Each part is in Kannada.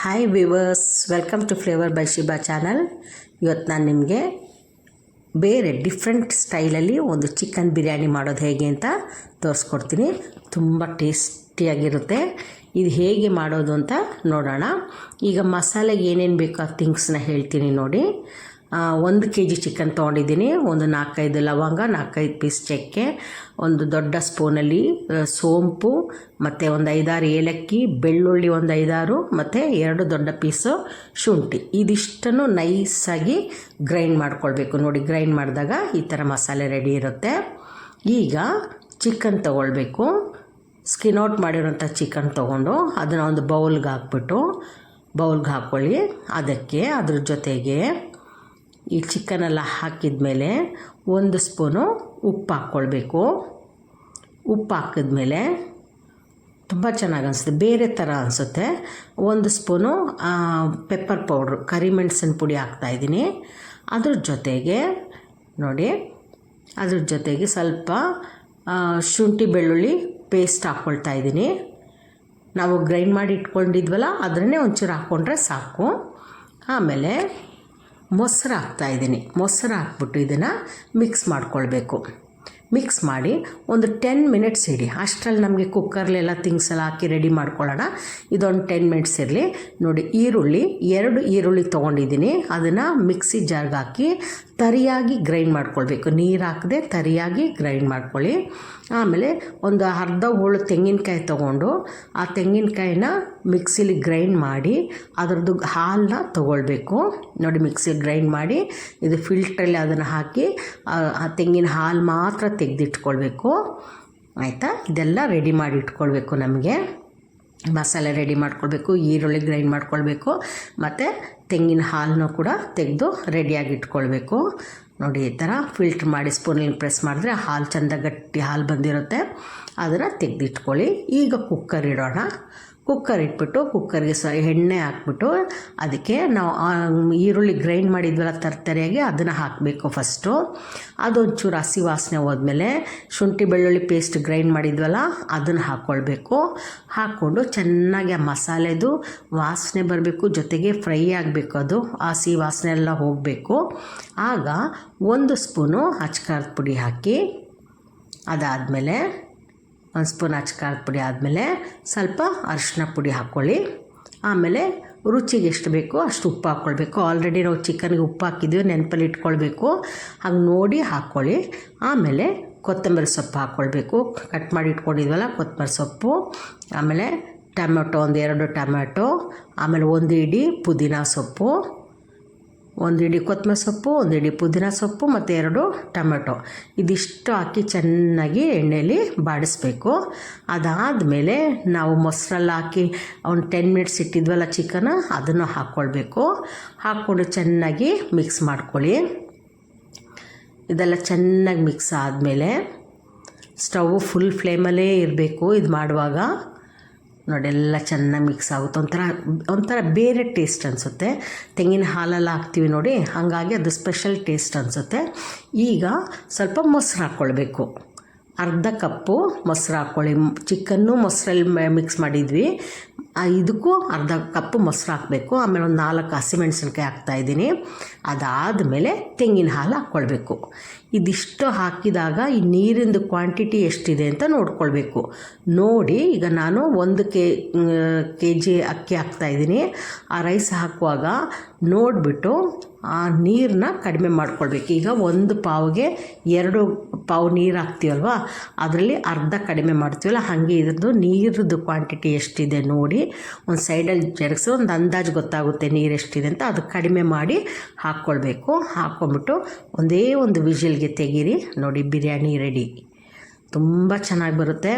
Hi viewers welcome to flavour by Shiba channel ಇವತ್ತು ನಾನು ನಿಮಗೆ ಬೇರೆ ಡಿಫ್ರೆಂಟ್ ಸ್ಟೈಲಲ್ಲಿ ಒಂದು ಚಿಕನ್ ಬಿರಿಯಾನಿ ಮಾಡೋದು ಹೇಗೆ ಅಂತ ತೋರಿಸ್ಕೊಡ್ತೀನಿ. ತುಂಬ ಟೇಸ್ಟಿಯಾಗಿರುತ್ತೆ ಇದು ಹೇಗೆ ಮಾಡೋದು ಅಂತ ನೋಡೋಣ. ಈಗ ಮಸಾಲೆಗೆ ಏನೇನು ಬೇಕೋ ಆ ಥಿಂಗ್ಸ್ನ ಹೇಳ್ತೀನಿ ನೋಡಿ. ಒಂದು ಕೆ ಜಿ ಚಿಕನ್ ತೊಗೊಂಡಿದ್ದೀನಿ. ಒಂದು ನಾಲ್ಕೈದು ಲವಂಗ, ನಾಲ್ಕೈದು ಪೀಸ್ ಚಕ್ಕೆ, ಒಂದು ದೊಡ್ಡ ಸ್ಪೂನಲ್ಲಿ ಸೋಂಪು, ಮತ್ತು ಒಂದು ಐದಾರು ಏಲಕ್ಕಿ, ಬೆಳ್ಳುಳ್ಳಿ ಒಂದು ಐದಾರು, ಮತ್ತು ಎರಡು ದೊಡ್ಡ ಪೀಸು ಶುಂಠಿ. ಇದಿಷ್ಟನ್ನು ನೈಸಾಗಿ ಗ್ರೈಂಡ್ ಮಾಡ್ಕೊಳ್ಬೇಕು. ನೋಡಿ ಗ್ರೈಂಡ್ ಮಾಡಿದಾಗ ಈ ಥರ ಮಸಾಲೆ ರೆಡಿ ಇರುತ್ತೆ. ಈಗ ಚಿಕನ್ ತೊಗೊಳ್ಬೇಕು. ಸ್ಕಿನ್ ಔಟ್ ಮಾಡಿರೋಂಥ ಚಿಕನ್ ತೊಗೊಂಡು ಅದನ್ನು ಒಂದು ಬೌಲ್ಗೆ ಹಾಕ್ಬಿಟ್ಟು ಬೌಲ್ಗೆ ಹಾಕ್ಕೊಳ್ಳಿ. ಅದಕ್ಕೆ ಅದ್ರ ಜೊತೆಗೆ ಈ ಚಿಕನೆಲ್ಲ ಹಾಕಿದ ಮೇಲೆ ಒಂದು ಸ್ಪೂನು ಉಪ್ಪು ಹಾಕ್ಕೊಳ್ಬೇಕು. ಉಪ್ಪು ಹಾಕಿದ್ಮೇಲೆ ತುಂಬ ಚೆನ್ನಾಗಿ ಅನಿಸುತ್ತೆ, ಬೇರೆ ಥರ ಅನಿಸುತ್ತೆ. ಒಂದು ಸ್ಪೂನು ಪೆಪ್ಪರ್ ಪೌಡ್ರು ಕರಿಮೆಣಸಿನ ಪುಡಿ ಹಾಕ್ತಾಯಿದ್ದೀನಿ ಅದ್ರ ಜೊತೆಗೆ, ನೋಡಿ, ಅದ್ರ ಜೊತೆಗೆ ಸ್ವಲ್ಪ ಶುಂಠಿ ಬೆಳ್ಳುಳ್ಳಿ ಪೇಸ್ಟ್ ಹಾಕ್ಕೊಳ್ತಾ ಇದ್ದೀನಿ. ನಾವು ಗ್ರೈಂಡ್ ಮಾಡಿ ಇಟ್ಕೊಂಡಿದ್ವಲ್ಲ ಅದನ್ನೇ ಒಂಚೂರು ಹಾಕ್ಕೊಂಡ್ರೆ ಸಾಕು. ಆಮೇಲೆ ಮೊಸರು ಹಾಕ್ತಾಯಿದ್ದೀನಿ ಮೊಸರು ಹಾಕ್ಬಿಟ್ಟು ಇದನ್ನು ಮಿಕ್ಸ್ ಮಾಡ್ಕೊಳ್ಬೇಕು. ಮಿಕ್ಸ್ ಮಾಡಿ ಒಂದು ಟೆನ್ ಮಿನಿಟ್ಸ್ ಇಡಿ. ಅಷ್ಟರಲ್ಲಿ ನಮಗೆ ಕುಕ್ಕರ್ಲೆಲ್ಲ ಥಿಂಗ್ಸ್ ಎಲ್ಲ ಹಾಕಿ ರೆಡಿ ಮಾಡ್ಕೊಳ್ಳೋಣ. ಇದೊಂದು ಟೆನ್ ಮಿನಿಟ್ಸ್ ಇರಲಿ. ನೋಡಿ, ಈರುಳ್ಳಿ, ಎರಡು ಈರುಳ್ಳಿ ತೊಗೊಂಡಿದ್ದೀನಿ. ಅದನ್ನು ಮಿಕ್ಸಿ ಜಾರ್ಗೆ ಹಾಕಿ ತರಿಯಾಗಿ ಗ್ರೈಂಡ್ ಮಾಡ್ಕೊಳ್ಬೇಕು. ನೀರು ಹಾಕದೆ ತರಿಯಾಗಿ ಗ್ರೈಂಡ್ ಮಾಡ್ಕೊಳ್ಳಿ. ಆಮೇಲೆ ಒಂದು ಅರ್ಧ ಹೋಳು ತೆಂಗಿನಕಾಯಿ ತೊಗೊಂಡು ಆ ತೆಂಗಿನಕಾಯಿನ ಮಿಕ್ಸಿಲಿ ಗ್ರೈಂಡ್ ಮಾಡಿ ಅದರದ್ದು ಹಾಲನ್ನ ತೊಗೊಳ್ಬೇಕು. ನೋಡಿ ಮಿಕ್ಸಿಲಿ ಗ್ರೈಂಡ್ ಮಾಡಿ ಇದು ಫಿಲ್ಟ್ರಲ್ಲಿ ಅದನ್ನು ಹಾಕಿ, ಆ ಆ ತೆಂಗಿನ ಹಾಲು ಮಾತ್ರ ತೆಗೆದಿಟ್ಕೊಳ್ಬೇಕು. ಆಯಿತಾ? ಇದೆಲ್ಲ ರೆಡಿ ಮಾಡಿ ಇಟ್ಕೊಳ್ಬೇಕು ನಮಗೆ. ಮಸಾಲೆ ರೆಡಿ ಮಾಡ್ಕೊಳ್ಬೇಕು, ಈರುಳ್ಳಿ ಗ್ರೈಂಡ್ ಮಾಡ್ಕೊಳ್ಬೇಕು, ಮತ್ತು ತೆಂಗಿನ ಹಾಲನ್ನು ಕೂಡ ತೆಗೆದು ರೆಡಿಯಾಗಿ ಇಟ್ಕೊಳ್ಬೇಕು. ನೋಡಿ, ಈ ಥರ ಫಿಲ್ಟ್ರ್ ಮಾಡಿ ಸ್ಪೂನಲ್ಲಿ ಪ್ರೆಸ್ ಮಾಡಿದ್ರೆ ಹಾಲು ಚೆಂದ ಗಟ್ಟಿ ಹಾಲು ಬಂದಿರುತ್ತೆ. ಅದನ್ನು ತೆಗೆದಿಟ್ಕೊಳ್ಳಿ. ಈಗ ಕುಕ್ಕರ್ ಇಡೋಣ. ಕುಕ್ಕರ್ ಇಟ್ಬಿಟ್ಟು ಕುಕ್ಕರ್ಗೆ ಸ, ಎಣ್ಣೆ ಹಾಕ್ಬಿಟ್ಟು, ಅದಕ್ಕೆ ನಾವು ಈರುಳ್ಳಿ ಗ್ರೈಂಡ್ ಮಾಡಿದ್ವಲ್ಲ ತರ್ತರಿಯಾಗಿ, ಅದನ್ನು ಹಾಕಬೇಕು ಫಸ್ಟು ಅದೊಂಚೂರು ಹಸಿ ವಾಸನೆ ಹೋದ್ಮೇಲೆ, ಶುಂಠಿ ಬೆಳ್ಳುಳ್ಳಿ ಪೇಸ್ಟ್ ಗ್ರೈಂಡ್ ಮಾಡಿದ್ವಲ್ಲ, ಅದನ್ನು ಹಾಕ್ಕೊಳ್ಬೇಕು ಹಾಕ್ಕೊಂಡು ಚೆನ್ನಾಗಿ ಆ ಮಸಾಲೆದು ವಾಸನೆ ಬರಬೇಕು, ಜೊತೆಗೆ ಫ್ರೈ ಆಗಬೇಕು ಅದು, ಹಸಿ ವಾಸನೆ ಎಲ್ಲ ಹೋಗಬೇಕು. ಆಗ ಒಂದು ಸ್ಪೂನು ಅಚ್ಕಾರದ ಪುಡಿ ಹಾಕಿ, ಅದಾದಮೇಲೆ ಒಂದು ಸ್ಪೂನ್ ಖಾರದ ಪುಡಿ ಆದಮೇಲೆ ಸ್ವಲ್ಪ ಅರಿಶಿನ ಪುಡಿ ಹಾಕ್ಕೊಳ್ಳಿ. ಆಮೇಲೆ ರುಚಿಗೆ ಎಷ್ಟು ಬೇಕೋ ಅಷ್ಟು ಉಪ್ಪು ಹಾಕ್ಕೊಳ್ಬೇಕು. ಆಲ್ರೆಡಿ ನಾವು ಚಿಕನ್ಗೆ ಉಪ್ಪು ಹಾಕಿದ್ವಿ, ನೆನಪಲ್ಲಿ ಇಟ್ಕೊಳ್ಬೇಕು. ಹಾಗೆ ನೋಡಿ ಹಾಕ್ಕೊಳ್ಳಿ. ಆಮೇಲೆ ಕೊತ್ತಂಬರಿ ಸೊಪ್ಪು ಹಾಕ್ಕೊಳ್ಬೇಕು. ಕಟ್ ಮಾಡಿ ಇಟ್ಕೊಂಡಿದ್ವಲ್ಲ ಕೊತ್ತಂಬರಿ ಸೊಪ್ಪು. ಆಮೇಲೆ ಟೊಮೆಟೊ, ಒಂದು ಎರಡು ಟೊಮೆಟೊ. ಆಮೇಲೆ ಒಂದು ಇಡೀ ಪುದೀನ ಸೊಪ್ಪು. ಒಂದು ಇಡೀ ಕೊತ್ತಂಬರಿ ಸೊಪ್ಪು ಒಂದು ಇಡೀ ಪುದೀನ ಸೊಪ್ಪು ಮತ್ತು ಎರಡು ಟೊಮೆಟೊ. ಇದಿಷ್ಟು ಹಾಕಿ ಚೆನ್ನಾಗಿ ಎಣ್ಣೆಯಲ್ಲಿ ಬಾಡಿಸ್ಬೇಕು. ಅದಾದಮೇಲೆ ನಾವು ಮೊಸರಲ್ಲಿ ಹಾಕಿ ಒಂದು ಟೆನ್ ಮಿನಿಟ್ಸ್ ಇಟ್ಟಿದ್ವಲ್ಲ ಚಿಕನ್, ಅದನ್ನು ಹಾಕ್ಕೊಳ್ಬೇಕು. ಹಾಕ್ಕೊಂಡು ಚೆನ್ನಾಗಿ ಮಿಕ್ಸ್ ಮಾಡ್ಕೊಳ್ಳಿ. ಇದೆಲ್ಲ ಚೆನ್ನಾಗಿ ಮಿಕ್ಸ್ ಆದಮೇಲೆ ಸ್ಟವ್ ಫುಲ್ ಫ್ಲೇಮಲ್ಲೇ ಇರಬೇಕು ಇದು ಮಾಡುವಾಗ. ನೋಡಿ ಎಲ್ಲ ಚೆನ್ನಾಗಿ ಮಿಕ್ಸ್ ಆಗುತ್ತೆ. ಒಂಥರ ಒಂಥರ ಬೇರೆ ಟೇಸ್ಟ್ ಅನಿಸುತ್ತೆ. ತೆಂಗಿನ ಹಾಲೆಲ್ಲ ಹಾಕ್ತೀವಿ ನೋಡಿ, ಹಾಗಾಗಿ ಅದು ಸ್ಪೆಷಲ್ ಟೇಸ್ಟ್ ಅನಿಸುತ್ತೆ. ಈಗ ಸ್ವಲ್ಪ ಮೊಸರು ಹಾಕ್ಕೊಳ್ಬೇಕು ಅರ್ಧ ಕಪ್ಪು ಮೊಸರು ಹಾಕ್ಕೊಳ್ಳಿ ಚಿಕನ್ನು ಮೊಸರಲ್ಲಿ ಮಿಕ್ಸ್ ಮಾಡಿದ್ವಿ. ಇದಕ್ಕೂ ಅರ್ಧ ಕಪ್ಪು ಮೊಸರು ಹಾಕಬೇಕು, ಆಮೇಲೆ ಒಂದು ನಾಲ್ಕು ಹಸಿಮೆಣಸಿನ್ಕಾಯಿ ಹಾಕ್ತಾಯಿದ್ದೀನಿ ಅದಾದಮೇಲೆ ತೆಂಗಿನ ಹಾಲು ಹಾಕ್ಕೊಳ್ಬೇಕು. ಇದಿಷ್ಟು ಹಾಕಿದಾಗ ಈ ನೀರಿಂದು ಕ್ವಾಂಟಿಟಿ ಎಷ್ಟಿದೆ ಅಂತ ನೋಡ್ಕೊಳ್ಬೇಕು. ನೋಡಿ, ಈಗ ನಾನು ಒಂದು ಕೆ ಕೆ ಜಿ ಅಕ್ಕಿ ಹಾಕ್ತಾಯಿದ್ದೀನಿ ಆ ರೈಸ್ ಹಾಕುವಾಗ ನೋಡಿಬಿಟ್ಟು ಆ ನೀರನ್ನ ಕಡಿಮೆ ಮಾಡ್ಕೊಳ್ಬೇಕು. ಈಗ ಒಂದು ಪಾವ್ಗೆ ಎರಡು ಪಾವು ನೀರು ಹಾಕ್ತೀವಲ್ವ? ಅದರಲ್ಲಿ ಅರ್ಧ ಕಡಿಮೆ ಮಾಡ್ತೀವಲ್ಲ, ಹಾಗೆ ಇದ್ರದ್ದು ನೀರದ್ದು ಕ್ವಾಂಟಿಟಿ ಎಷ್ಟಿದೆ ನೋಡಿ. ಒಂದು ಸೈಡಲ್ಲಿ ಜರಗಿಸಿ ಒಂದು ಅಂದಾಜು ಗೊತ್ತಾಗುತ್ತೆ ನೀರು ಎಷ್ಟಿದೆ ಅಂತ. ಅದು ಕಡಿಮೆ ಮಾಡಿ ಹಾಕ್ಕೊಳ್ಬೇಕು. ಹಾಕ್ಕೊಂಬಿಟ್ಟು ಒಂದೇ ಒಂದು ವಿಜಿಲ್ಗೆ ತೆಗೀರಿ. ನೋಡಿ, ಬಿರಿಯಾನಿ ರೆಡಿ ತುಂಬ ಚೆನ್ನಾಗಿ ಬರುತ್ತೆ.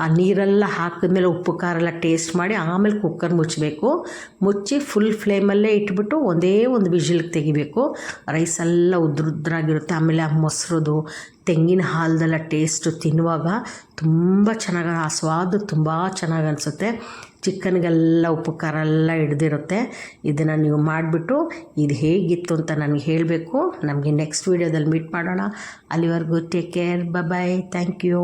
ಆ ನೀರೆಲ್ಲ ಹಾಕಿದ್ಮೇಲೆ ಉಪ್ಪು, ಖಾರ ಎಲ್ಲ ಟೇಸ್ಟ್ ಮಾಡಿ ಆಮೇಲೆ ಕುಕ್ಕರ್ ಮುಚ್ಚಬೇಕು ಮುಚ್ಚಿ ಫುಲ್ ಫ್ಲೇಮಲ್ಲೇ ಇಟ್ಬಿಟ್ಟು ಒಂದೇ ಒಂದು ವಿಜಿಲ್ಗೆ ತೆಗಿಬೇಕು. ರೈಸ್ ಎಲ್ಲ ಉದ್ರುದ್ರಾಗಿರುತ್ತೆ. ಆಮೇಲೆ ಆ ಮೊಸರುದು, ತೆಂಗಿನ ಹಾಲದೆಲ್ಲ ಟೇಸ್ಟು ತಿನ್ನುವಾಗ ತುಂಬ ಚೆನ್ನಾಗಿ, ಆ ಸ್ವಾದ ತುಂಬ ಚೆನ್ನಾಗಿ ಅನಿಸುತ್ತೆ. ಚಿಕನ್ಗೆಲ್ಲ ಉಪ್ಪು ಖಾರ ಎಲ್ಲ ಹಿಡ್ದಿರುತ್ತೆ. ಇದನ್ನು ನೀವು ಮಾಡಿಬಿಟ್ಟು ಇದು ಹೇಗಿತ್ತು ಅಂತ ನನಗೆ ಹೇಳಬೇಕು. ನಮಗೆ ನೆಕ್ಸ್ಟ್ ವೀಡಿಯೋದಲ್ಲಿ ಮೀಟ್ ಮಾಡೋಣ. ಅಲ್ಲಿವರೆಗೂ take care bye thank you